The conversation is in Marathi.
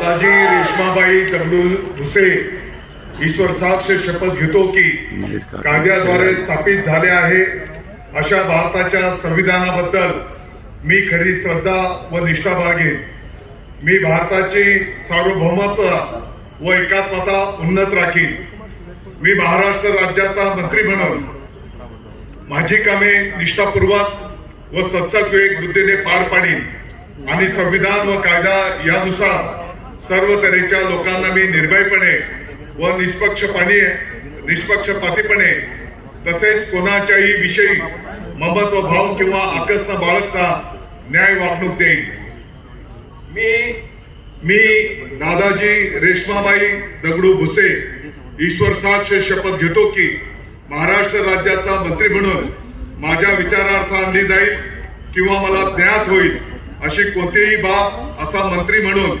दादाजी रेश्माबाई दगडू भुसे ईश्वर साक्ष शपथ घेतो की कायद्याद्वारे स्थापित झाले आहे अशा भारताच्या संविधानाबद्दल मी खरी श्रद्धा व निष्ठा बाळगेन मी भारताची सार्वभौमत्व व एकात्मता उन्नत राखीन. मी महाराष्ट्र राज्याचा मंत्री म्हणून माझी कामे निष्ठापूर्वक व सत्सविवेक बुद्धीने पार पाडीन आणि संविधान व कायदा यानुसार सर्व तऱ्हेच्या लोकांना मी निर्भयपणे व निष्पक्षपाने निष्पक्षपातीपणे तसेच कोणाच्याही विषयी ममत्व भाव किंवा आकस न बाळगता न्याय वागणूक देईन. मी मी दादाजी रेश्माबाई दगडू भुसे ईश्वर साक्ष शपथ घेतो की महाराष्ट्र राज्याचा मंत्री म्हणून माझ्या विचारार्थ आणली जाईल किंवा मला ज्ञात होईल अशी कोणतीही बाब असा मंत्री म्हणून